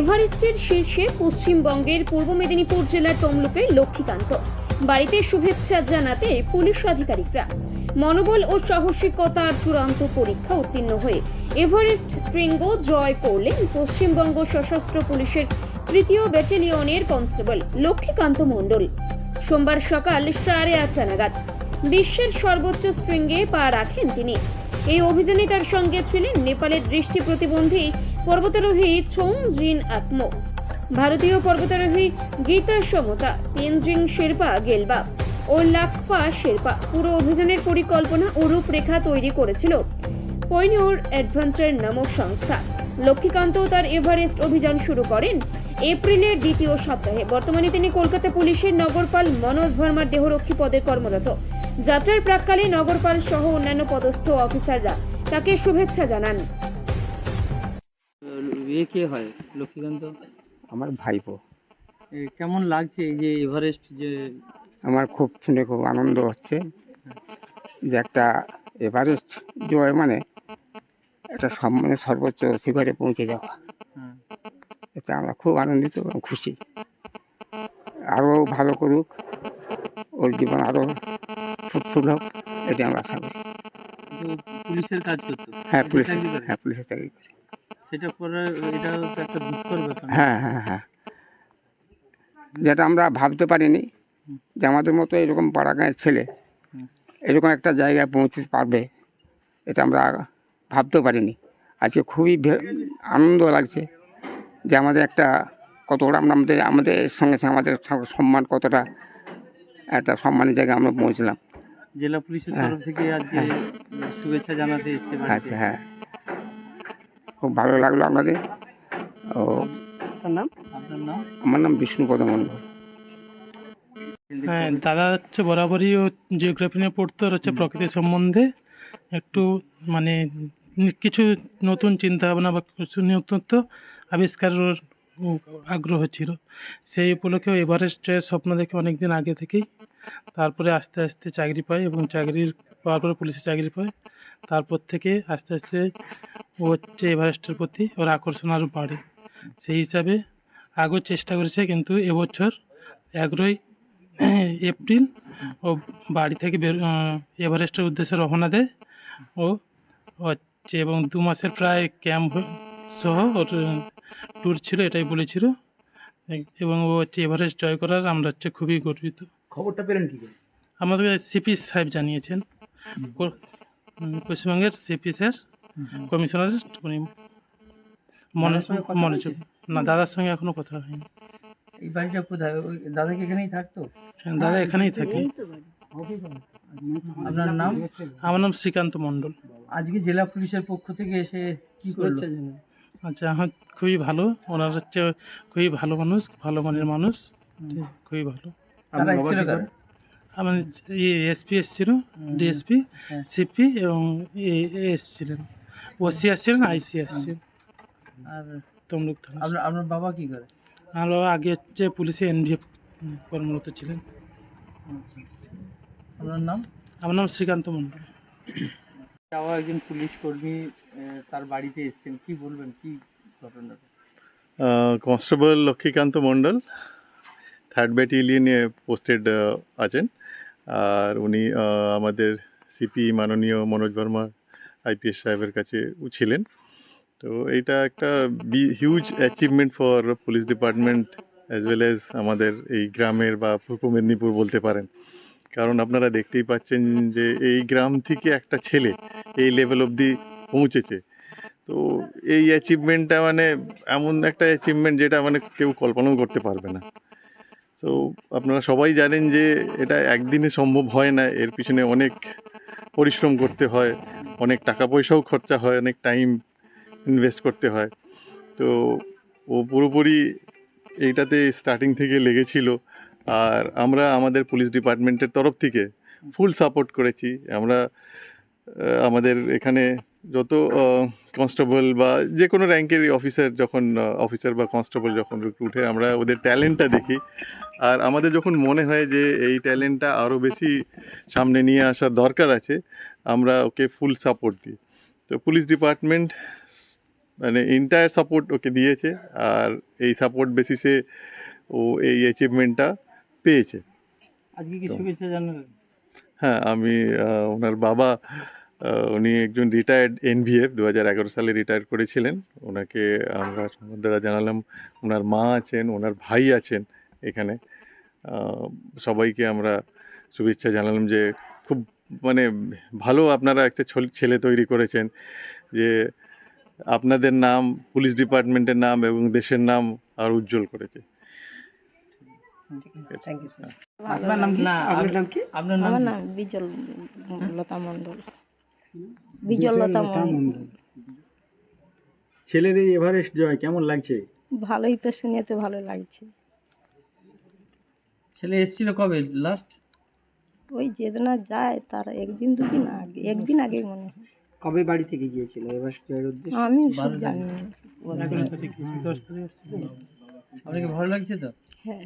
এভারেস্টের শীর্ষে পশ্চিমবঙ্গের পূর্ব মেদিনীপুর জেলার তমলুকের লক্ষ্মীকান্ত। বাড়িতে শুভেচ্ছা জানাতে পুলিশ আধিকারিকরা। মনোবল ও সাহসিকতার চূড়ান্ত পরীক্ষা উত্তীর্ণ হয়ে এভারেস্ট শৃঙ্গ জয় করলেন পশ্চিমবঙ্গ সশস্ত্র পুলিশের তৃতীয় ব্যাটালিয়নের কনস্টেবল লক্ষ্মীকান্ত মণ্ডল। সোমবার সকাল সাড়ে আটটা নাগাদ বিশ্বের সর্বোচ্চ শৃঙ্গে পা রাখেন তিনি। এই অভিযানে তার সঙ্গে ছিলেন নেপালের দৃষ্টি প্রতিবন্ধী পর্বতারোহী ছোং জিন আত্মো ভারতীয় পর্বতারোহী গীতা সমতা, তেনজিং শেরপা, গেলবা ও লাকপা শেরপা পুরো অভিযানের পরিকল্পনা ও রূপরেখা তৈরি করেছিল। পয়নিওর অ্যাডভেঞ্চার নামক সংস্থা। লক্ষ্মীকান্ত তার এভারেস্ট অভিযান শুরু করেন। এপ্রিলের দ্বিতীয় সপ্তাহে। বর্তমানে তিনি কলকাতা পুলিশের নগরপাল মনোজ ভার্মার দেহরক্ষী পদে কর্মরত। যাত্রার প্রাককালে নগরপাল সহ অন্যান্য পদস্থ অফিসাররা তাকে শুভেচ্ছা জানান। ইয়ে কে হয়? লক্ষ্মীকান্ত? আমার ভাইপো। কেমন লাগছে এই যে এভারেস্ট যে আমার খুব শুনে খুব আনন্দ হচ্ছে যে একটা এভারেস্ট জয় মানে একটা সম্মানের সর্বোচ্চ শিখরে পৌঁছে যাওয়া। এতে আমরা খুব আনন্দিত এবং খুশি। আরও ভালো করুক ওর জীবন আরও ফুটফুল হোক এটি আমরা আশা করি পুলিশের কাজ করতো? হ্যাঁ পুলিশ হ্যাঁ পুলিশের চাকরি করে। সেটা পরে এটা একটা দুঃখর ব্যাপার। হ্যাঁ হ্যাঁ হ্যাঁ। যেটা আমরা ভাবতে পারিনি যে আমাদের মতো এরকম পাড়া গাঁয়ের ছেলে এরকম একটা জায়গায় পৌঁছতে পারবে এটা আমরা ভাবতেও পারিনি। আজকে খুবই আনন্দ লাগছে। যে আমাদের একটা কতটা আমরা আমাদের আমাদের সঙ্গে সঙ্গে আমাদের সম্মান কতটা একটা সম্মানের জায়গায় আমরা পৌঁছলাম। জেলা পুলিশের হ্যাঁ, তরফ থেকে আজকে হ্যাঁ। শুভেচ্ছা জানাতে এসছে আচ্ছা হ্যাঁ। খুব ভালো লাগল আমাদের ও। আপনার নাম? আপনার নাম? আমার নাম বিষ্ণুপদ মণ্ডল। হ্যাঁ দাদা হচ্ছে বরাবরই ও জিওগ্রাফি নিয়ে পড়তো হচ্ছে প্রকৃতি সম্বন্ধে। একটু মানে কিছু নতুন চিন্তা ভাবনা বা কিছু নতুনত্ব আবিষ্কারের আগ্রহ ছিল। সেই উপলক্ষে এভারেস্টের স্বপ্ন দেখে অনেক দিন আগে থেকেই তারপরে আস্তে আস্তে চাকরি পায় এবং চাকরির পাওয়ার পরে পুলিশে চাকরি পায়। তারপর থেকে আস্তে আস্তে ও হচ্ছে এভারেস্টের প্রতি ওর আকর্ষণ আরও বাড়ে। সেই হিসাবে আগেও চেষ্টা করেছে কিন্তু এবছর এগারোই এপ্রিল ও বাড়ি থেকে বের এভারেস্টের উদ্দেশ্যে রওনা দেয় ও হচ্ছে এবং দু মাসের প্রায় ক্যাম্প সহ ওর ট্যুর ছিল এটাই বলেছিল। এবং ও হচ্ছে এভারেস্ট জয় করার আমরা হচ্ছে খুবই গর্বিত। খবরটা পেলেন কি করে? আমাদের সিপি সাহেব জানিয়েছেন। পশ্চিমবঙ্গের সিপি স্যার কমিশনার উনি মনে মনোযোগ না দাদার সঙ্গে এখনও কথা হয়নি। এই বাড়িটা কোথায়? ওই দাদা কি এখানেই থাকতো? হ্যাঁ, দাদা এখানেই থাকে। আপনার নাম? আমার নাম শ্রীকান্ত মণ্ডল। আজকে জেলা পুলিশের পক্ষ থেকে এসে কি করল? আচ্ছা হ্যাঁ খুবই ভালো। ওনার হচ্ছে খুবই ভালো মানুষ ভালো মানের মানুষ। খুবই ভালো? আমার এসপি এসছিল ডিএসপি হ্যাঁ। সিপি এবং এসছিলেন। ওসি আসছিলেন আইসি আসছিলেন আর তমলুক থানা আপনার আপনার বাবা কি করে? আমার বাবা আগে হচ্ছে পুলিশে এনভিএফ কর্মরত ছিলেন। আপনার নাম? আমার নাম শ্রীকান্ত মণ্ডল। তাও একজন পুলিশ কর্মী তার বাড়িতে এসেছেন। কি বলবেন? কি ঘটনাটা? কনস্টেবল লক্ষ্মীকান্ত মণ্ডল থার্ড ব্যাটালিয়নে পোস্টেড আছেন। আর উনি আমাদের সিপি মাননীয় মনোজ বর্মা আইপিএস সাহেবের কাছে ছিলেন। তো এইটা একটা be huge achievement for police department as well as আমাদের এই গ্রামের বা পূর্ব মেদিনীপুর বলতে পারেন। কারণ আপনারা দেখতেই পাচ্ছেন যে এই গ্রাম থেকে একটা ছেলে, এই লেভেল অবধি পৌঁছেছে। তো এই অ্যাচিভমেন্টটা মানে এমন একটা অ্যাচিভমেন্ট যেটা মানে কেউ কল্পনাও করতে পারবে না। তো আপনারা সবাই জানেন যে এটা একদিনে সম্ভব হয় না। এর পিছনে অনেক পরিশ্রম করতে হয়, অনেক টাকা পয়সাও খরচা হয়, অনেক টাইম ইনভেস্ট করতে হয়। তো ও পুরোপুরি এইটাতে স্টার্টিং থেকে লেগেছিল। আর আমরা আমাদের পুলিশ ডিপার্টমেন্টের তরফ থেকে ফুল সাপোর্ট করেছি। আমরা আমাদের এখানে যত কনস্টেবল বা যে কোনো র্যাঙ্কের অফিসার যখন অফিসার বা কনস্টেবল যখন উঠে আমরা ওদের ট্যালেন্টটা দেখি। আর আমাদের যখন মনে হয় যে এই ট্যালেন্টটা আরও বেশি সামনে নিয়ে আসার দরকার আছে আমরা ওকে ফুল সাপোর্ট দিই। তো পুলিশ ডিপার্টমেন্ট মানে এন্টায়ার সাপোর্ট ওকে দিয়েছে আর এই সাপোর্ট বেসিসে ও এই অ্যাচিভমেন্টটা পেয়েছে। আজকে কি শুভেচ্ছা জানালেন? হ্যাঁ আমি ওনার বাবা উনি একজন রিটায়ার্ড এনভিএফ দু হাজার এগারো সালে রিটায়ার করেছিলেন। ওনাকে আমরা সম্বন্ধে জানালাম ওনার মা আছেন ওনার ভাই আছেন এখানে। সবাইকে আমরা শুভেচ্ছা জানালাম যে খুব মানে ভালো আপনারা একটা ছেলে তৈরি করেছেন যে আপনাদের নাম পুলিশ ডিপার্টমেন্টের নাম এবং দেশের নাম আর উজ্জ্বল করেছে। থ্যাংক ইউ আপনার নাম কি? আপনার নাম কি? আপনার নাম নাম বিজল লতা মণ্ডল। বিজল লতা মণ্ডল ছেলের এই এভারেস্ট জয় কেমন লাগছে? ভালোই তো শুনে তো ভালো লাগছে। ছেলে এসেছিল কবে? লাস্ট ওই যেদিন যায় তার একদিন দুদিন আগে একদিন আগে মনে হয়। কবে বাড়ি থেকে গিয়েছিল এভারেস্ট জয়ের উদ্দেশ্যে? আমি সব জানি না। আসছে আপনাকে ভালো লাগছে তো? হ্যাঁ।